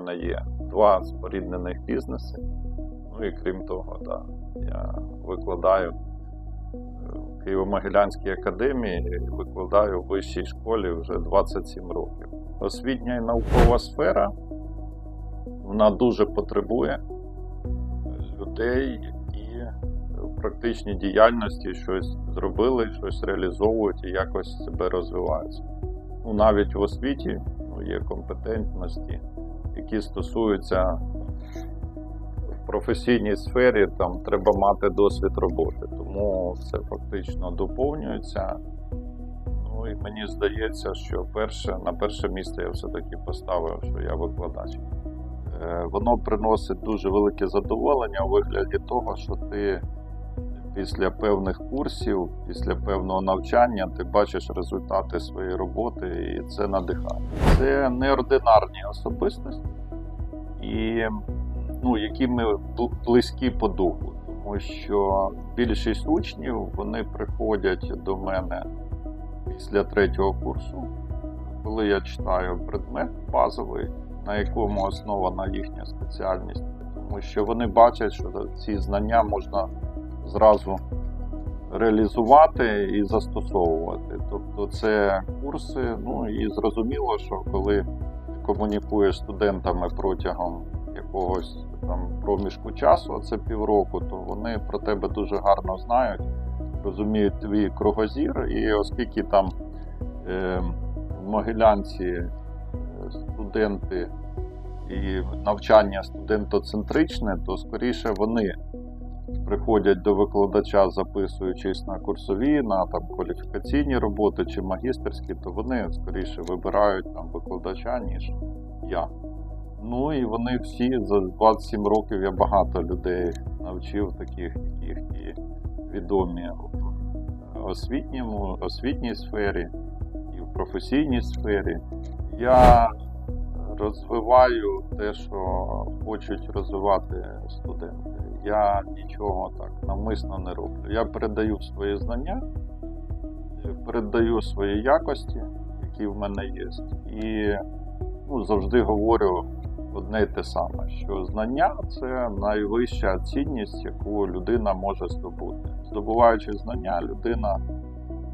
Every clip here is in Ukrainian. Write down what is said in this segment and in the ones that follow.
мене є два споріднених бізнеси. Ну і крім того, да, я викладаю в Києво-Могилянській академії, викладаю в вищій школі вже 27 років. Освітня і наукова сфера вона дуже потребує людей, які в практичній діяльності щось зробили, щось реалізовують і якось себе розвиваються. Ну, навіть в освіті ну, є компетентності, які стосуються в професійній сфері, там треба мати досвід роботи, тому це фактично доповнюється. Ну і мені здається, що перше, на перше місце я все-таки поставив, що я викладач. Е, Воно приносить дуже велике задоволення у вигляді того, що ти після певних курсів, після певного навчання ти бачиш результати своєї роботи, і це надихає. Це неординарні особистості, і ну, які ми близькі по духу, тому що більшість учнів вони приходять до мене після третього курсу, коли я читаю предмет базовий, на якому основана їхня спеціальність, тому що вони бачать, що ці знання можна зразу реалізувати і застосовувати. Тобто це курси, ну і зрозуміло, що коли комунікуєш студентами протягом якогось там проміжку часу, це півроку, то вони про тебе дуже гарно знають, розуміють твій кругозір, і оскільки там е, в Могилянці е, студенти і навчання студентоцентричне, то скоріше вони приходять до викладача, записуючись на курсові, на там кваліфікаційні роботи чи магістерські, то вони скоріше вибирають там викладача, ніж я. Ну і вони всі за 27 років я багато людей навчив таких, яких і відомі в освітньому, освітній сфері і в професійній сфері. Я розвиваю те, що хочуть розвивати студенти. Я нічого так навмисно не роблю. Я передаю свої знання, передаю свої якості, які в мене є. І ну, завжди говорю одне й те саме, що знання це найвища цінність, яку людина може здобути. Здобуваючи знання, людина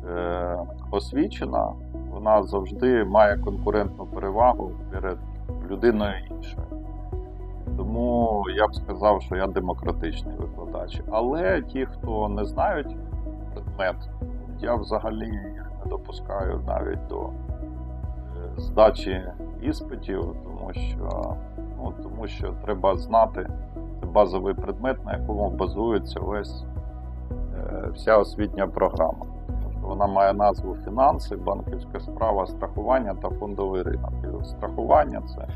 е, освічена, вона завжди має конкурентну перевагу перед людиною іншою. Тому я б сказав, що я демократичний викладач. Але ті, хто не знають предмет, я взагалі не допускаю навіть до е, здачі іспитів, тому що, ну, тому що треба знати базовий предмет, на якому базується весь е, вся освітня програма. Вона має назву фінанси, банківська справа, страхування та фондовий ринок. І страхування це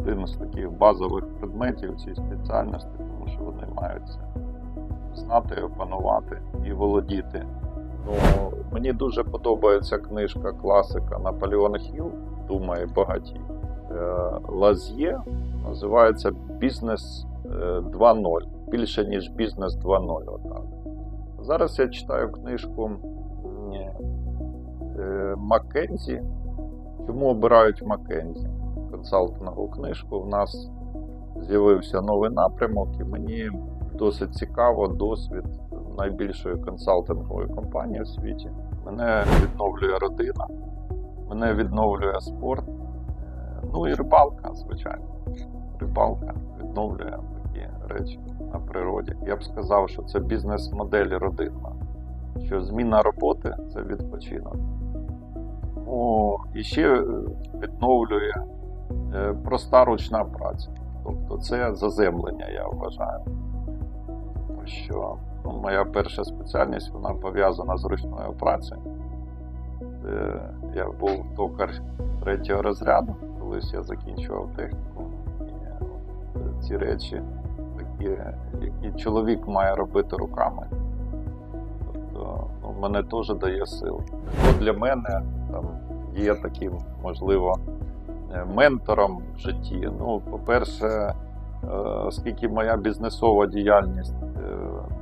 один з таких базових предметів цій спеціальності, тому що вони мають це знати, опанувати і володіти. Ну, мені дуже подобається книжка класика Наполеон Хілл Думає багаті. Е, Лаз'є називається Бізнес е, 2.0. Більше ніж бізнес 2.0. Отак. Зараз я читаю книжку е, Маккензі. Чому обирають Маккензі? Консалтингову книжку. У нас з'явився новий напрямок, і мені досить цікаво досвід найбільшої консалтингової компанії в світі. Мене відновлює родина, мене відновлює спорт. Ну і рибалка, звичайно. Рибалка відновлює такі речі на природі. Я б сказав, що це бізнес-модель родинна, що зміна роботи це відпочинок. Тому і ще е, відновлює проста ручна праця. Тобто це заземлення, я вважаю. Що ну, моя перша спеціальність вона пов'язана з ручною працею. Е, Я був токар третього розряду, колись я закінчував техніку. І ці речі, такі, які чоловік має робити руками. Тобто ну, мене теж дає сил. Для мене там, є таким, можливо, е, ментором в житті. Ну, по-перше, е, оскільки моя бізнесова діяльність е,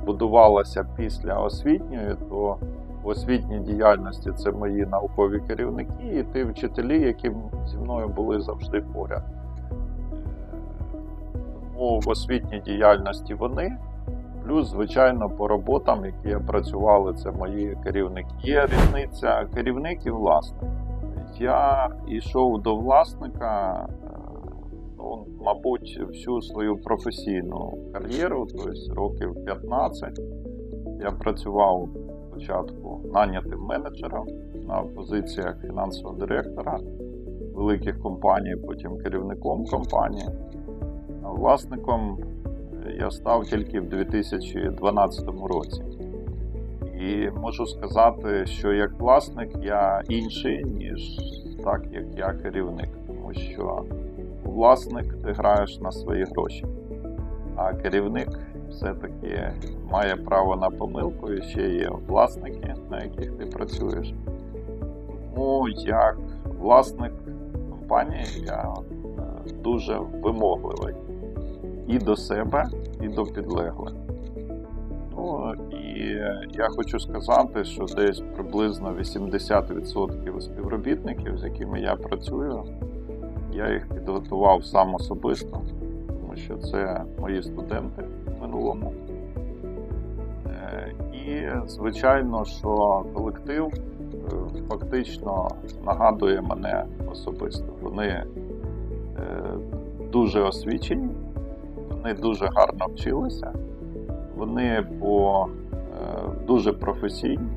будувалася після освітньої, то в освітній діяльності це мої наукові керівники і ті вчителі, які зі мною були завжди поряд. Е, Тому в освітній діяльності вони. Плюс, звичайно, по роботам, які я працювали, це мої керівники. Є різниця керівник і. Я йшов до власника, е, ну, мабуть, всю свою професійну кар'єру, тобто років 15. Я працював спочатку нанятим менеджером на позиціях фінансового директора великих компаній, потім керівником компанії. А власником я став тільки в 2012 році. І можу сказати, що як власник я інший, ніж так, як я керівник. Тому що власник ти граєш на свої гроші, а керівник все-таки має право на помилку і ще є власники, на яких ти працюєш. Тому як власник компанії я е, дуже вимогливий і до себе, і до підлеглих. Ну і я хочу сказати, що десь приблизно 80% співробітників, з якими я працюю, я їх підготував сам особисто, тому що це мої студенти в минулому. Е, І, звичайно, що колектив е, фактично нагадує мене особисто. Вони е, дуже освічені, вони дуже гарно вчилися, вони по, е, дуже професійні.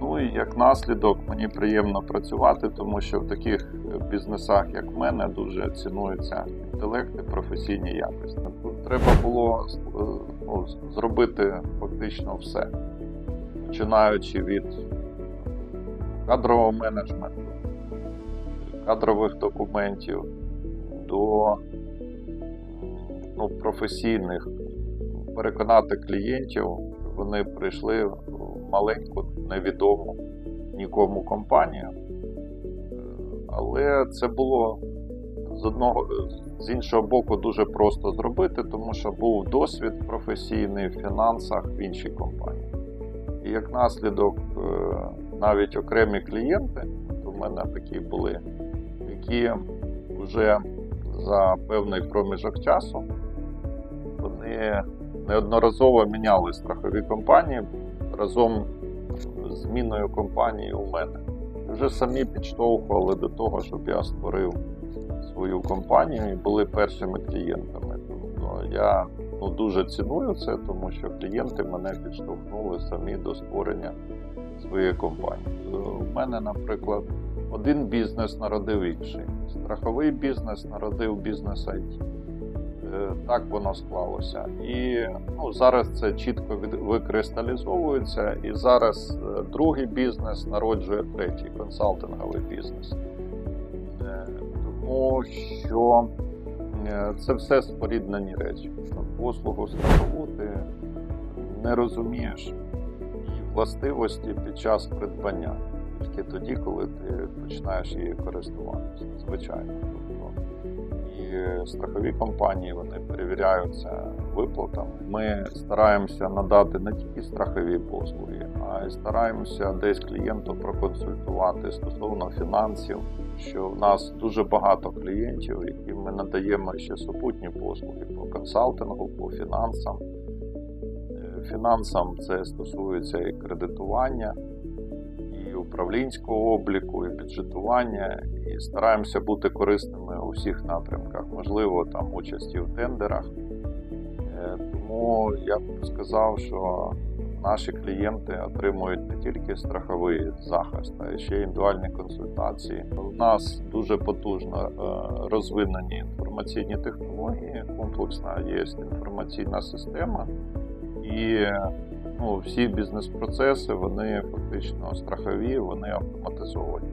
Ну і як наслідок мені приємно працювати, тому що в таких бізнесах, як в мене, дуже цінуються інтелект і професійні якості. Тут треба було е, ну, зробити фактично все, починаючи від кадрового менеджменту, кадрових документів до ну, професійних, переконати клієнтів, вони прийшли в маленьку, невідому нікому компанію. Але це було з одного з іншого боку дуже просто зробити, тому що був досвід професійний в фінансах в іншій компанії. І як наслідок, е, навіть окремі клієнти, у мене такі були, які вже за певний проміжок часу вони неодноразово міняли страхові компанії разом з зміною компанії у мене. Вже самі підштовхували до того, щоб я створив свою компанію і були першими клієнтами. Тобто я ну, дуже ціную це, тому що клієнти мене підштовхнули самі до створення своєї компанії. У мене, наприклад, один бізнес народив інший. Страховий бізнес народив бізнес IT. Е, Так воно склалося. І ну, зараз це чітко викристалізовується, і зараз е, другий бізнес народжує третій консалтинговий бізнес. Е, Тому що це все споріднені речі. Послугу страхову ти не розумієш її властивості під час придбання. Тільки тоді, коли ти починаєш її користуватися, звичайно. Страхові компанії вони перевіряються виплатами. Ми стараємося надати не тільки страхові послуги, а й стараємося десь клієнту проконсультувати стосовно фінансів. Що в нас дуже багато клієнтів, яким ми надаємо ще супутні послуги по консалтингу, по фінансам. Е, Фінансам це стосується і кредитування, управлінського обліку, і бюджетування, і стараємося бути корисними у всіх напрямках, можливо, там участі в тендерах. Е, Тому я б сказав, що наші клієнти отримують не тільки страховий захист, а ще й індивідуальні консультації. У нас дуже потужно е, розвинені інформаційні технології, комплексна є інформаційна система, і ну, всі бізнес-процеси вони фактично страхові, вони автоматизовані.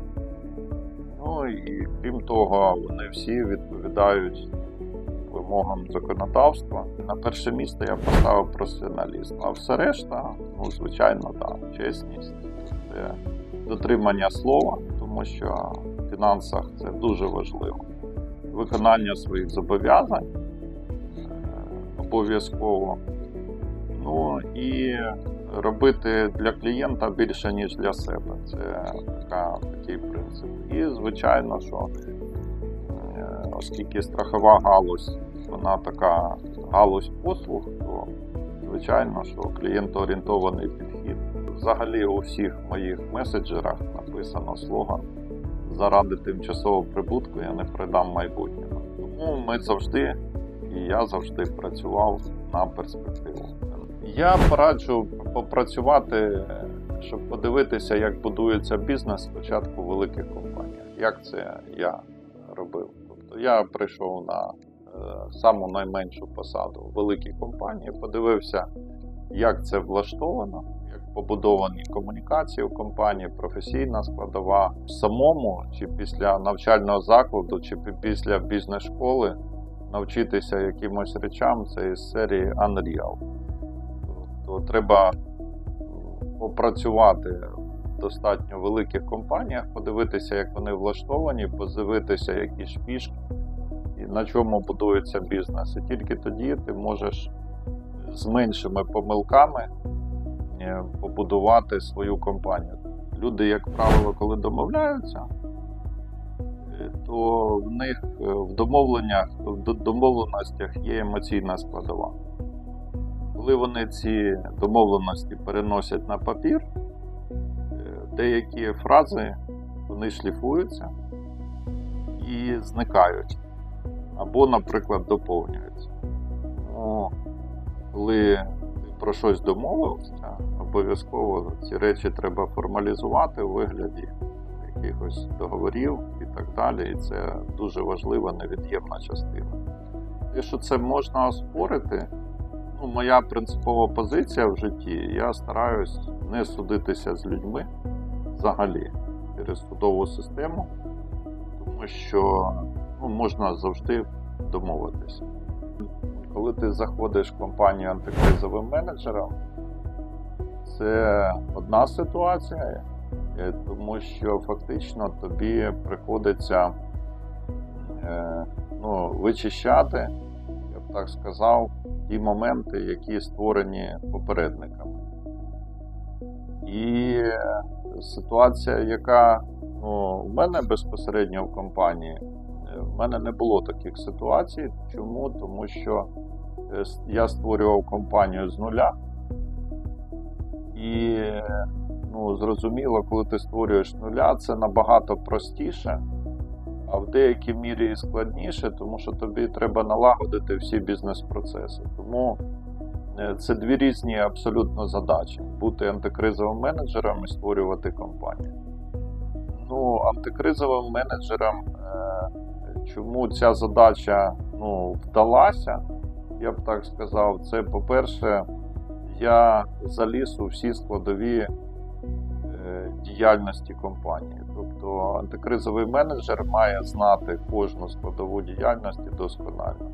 Ну і крім того, вони всі відповідають вимогам законодавства. На перше місце я поставив професіоналізм, а все решта, ну, звичайно, так, чесність, це дотримання слова, тому що в фінансах це дуже важливо. Виконання своїх зобов'язань е, обов'язково. Ну і робити для клієнта більше, ніж для себе. Це така, такий принцип. І, звичайно, що е, оскільки страхова галузь, вона така галузь послуг, то звичайно, що клієнтоорієнтований підхід. Взагалі у всіх моїх меседжерах написано слоган заради тимчасового прибутку я не передам майбутнього. Тому ми завжди і я завжди працював на перспективу. Я пораджу попрацювати, щоб подивитися, як будується бізнес спочатку в великих компаніях. Як це я робив? Тобто я прийшов на е, саму найменшу посаду в великій компанії, подивився, як це влаштовано, як побудовані комунікації в компанії, професійна складова в самому чи після навчального закладу, чи після бізнес-школи навчитися якимось речам, це із серії Unreal. То треба м, попрацювати в достатньо великих компаніях, подивитися, як вони влаштовані, подивитися, які ж фішки і на чому будується бізнес. І тільки тоді ти можеш з меншими помилками е, побудувати свою компанію. Люди, як правило, коли домовляються, е, то в них е, в домовленнях, в домовленостях є емоційна складова. Коли вони ці домовленості переносять на папір, е, деякі фрази вони шліфуються і зникають. Або, наприклад, доповнюються. Ну, коли про щось домовився, обов'язково ці речі треба формалізувати у вигляді якихось договорів і так далі. І це дуже важлива невід'ємна частина. Те, що це можна оспорити, ну, моя принципова позиція в житті, я стараюсь не судитися з людьми взагалі через судову систему, тому що ну, можна завжди домовитися. Коли ти заходиш в компанію антикризовим менеджером, це одна ситуація, е, тому що фактично тобі приходиться е, ну, вичищати, я б так сказав, ті моменти, які створені попередниками. І е, ситуація, яка ну, в мене безпосередньо в компанії, е, в мене не було таких ситуацій. Чому? Тому що е, я створював компанію з нуля. І ну, зрозуміло, коли ти створюєш нуля, це набагато простіше, а в деякій мірі і складніше, тому що тобі треба налагодити всі бізнес-процеси. Тому е, це дві різні абсолютно задачі: бути антикризовим менеджером і створювати компанію. Ну, антикризовим менеджером, е, чому ця задача ну, вдалася, я б так сказав, це, по-перше, я заліз у всі складові е, діяльності компанії. Тобто антикризовий менеджер має знати кожну складову діяльності досконально.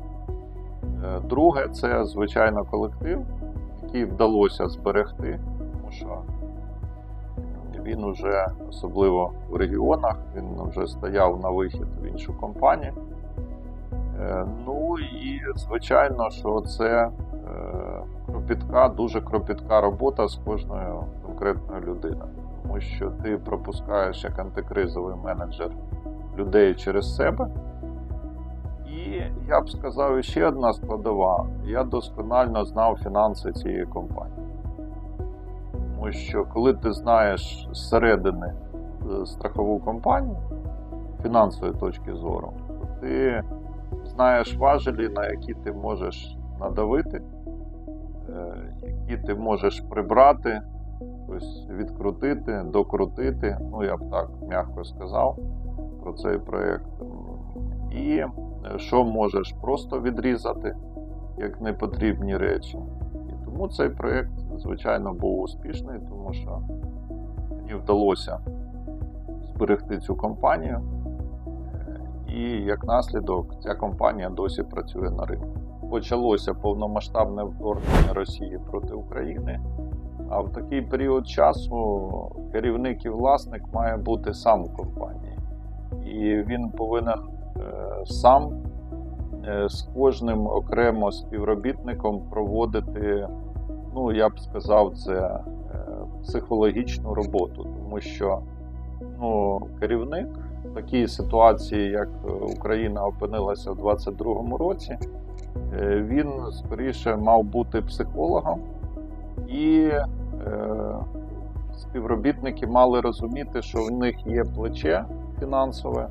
Е, Друге, це звичайно колектив, який вдалося зберегти, тому що він уже, особливо в регіонах, він вже стояв на вихід в іншу компанію. Е, Ну і звичайно, що це е, кропітка, дуже кропітка робота з кожною конкретною людиною. Тому що ти пропускаєш як антикризовий менеджер людей через себе. І я б сказав, ще одна складова. Я досконально знав фінанси цієї компанії. Тому що коли ти знаєш зсередини е, страхову компанію фінансової точки зору, то ти знаєш важелі, на які ти можеш надавити, е, які ти можеш прибрати, тобто відкрутити, докрутити, ну я б так м'яко сказав про цей проєкт. І е, що можеш просто відрізати як непотрібні речі. І тому цей проєкт, звичайно, був успішний, тому що мені вдалося зберегти цю компанію. І як наслідок ця компанія досі працює на ринку. Почалося повномасштабне вторгнення Росії проти України. А в такий період часу керівник і власник має бути сам у компанії. І він повинен е, сам е, з кожним окремо співробітником проводити, ну я б сказав, це е, психологічну роботу, тому що ну, керівник в такій ситуації, як Україна опинилася в 2022 році, він скоріше мав бути психологом, і е, співробітники мали розуміти, що в них є плече фінансове,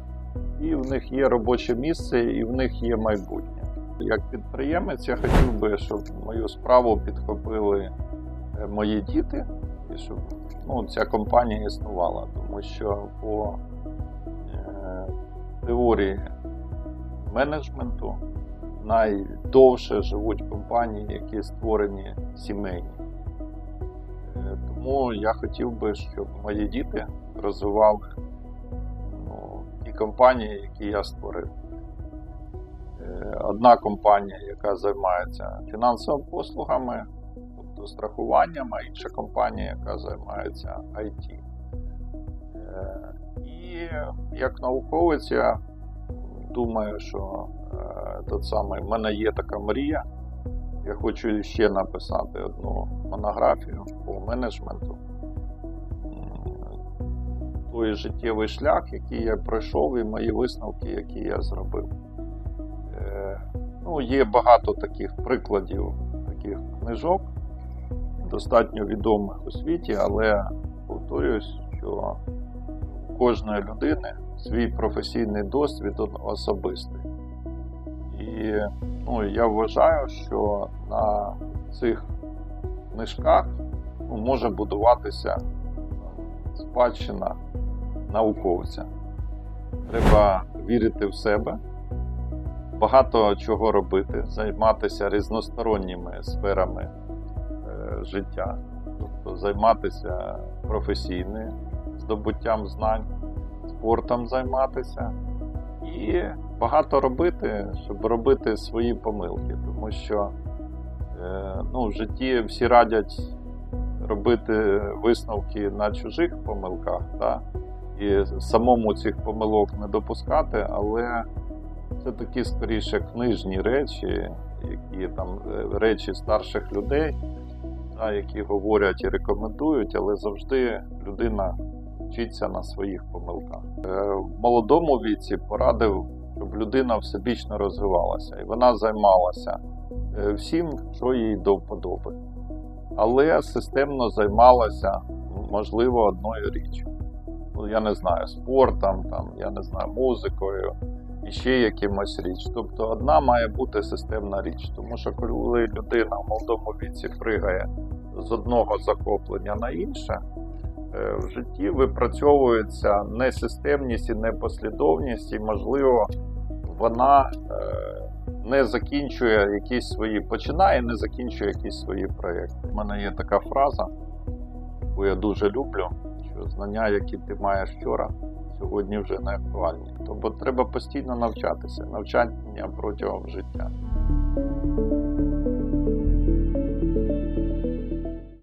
і в них є робоче місце, і в них є майбутнє. Як підприємець, я хотів би, щоб мою справу підхопили е, мої діти, і щоб ну, ця компанія існувала, тому що по е, теорії менеджменту найдовше живуть компанії, які створені сімейні. Тому я хотів би, щоб мої діти розвивали ну, ті компанії, які я створив. Е, Одна компанія, яка займається фінансовими послугами, тобто страхуванням, а інша компанія, яка займається IT. Е, І як науковець, я думаю, що е, тот самий, в мене є така мрія. Я хочу ще написати одну монографію по менеджменту. Той життєвий шлях, який я пройшов, і мої висновки, які я зробив. Е, Ну, є багато таких прикладів, таких книжок, достатньо відомих у світі, але повторюсь, що у кожної людини свій професійний досвід особистий. І ну, я вважаю, що на цих книжках ну, може будуватися спадщина науковця. Треба вірити в себе, багато чого робити, займатися різносторонніми сферами е, життя, тобто займатися професійним здобуттям знань, спортом займатися і багато робити, щоб робити свої помилки, тому що е, ну, в житті всі радять робити висновки на чужих помилках, та? і самому цих помилок не допускати, але це такі скоріше книжні речі, які там е, речі старших людей, та, які говорять і рекомендують, але завжди людина вчиться на своїх помилках. Е, В молодому віці порадив, людина всебічно розвивалася, і вона займалася е, всім, що їй до вподоби. Але системно займалася, можливо, одною річчю. Ну, я не знаю, спортом, там, я не знаю, музикою і ще якимось річ. Тобто одна має бути системна річ. Тому що коли людина в молодому віці пригає з одного захоплення на інше, е, в житті випрацьовується несистемність і непослідовність, і, можливо, вона е, не закінчує якісь свої, починає, не закінчує якісь свої проєкти. У мене є така фраза, яку я дуже люблю, що знання, які ти маєш вчора, сьогодні вже не актуальні. Тобто треба постійно навчатися, навчання протягом життя.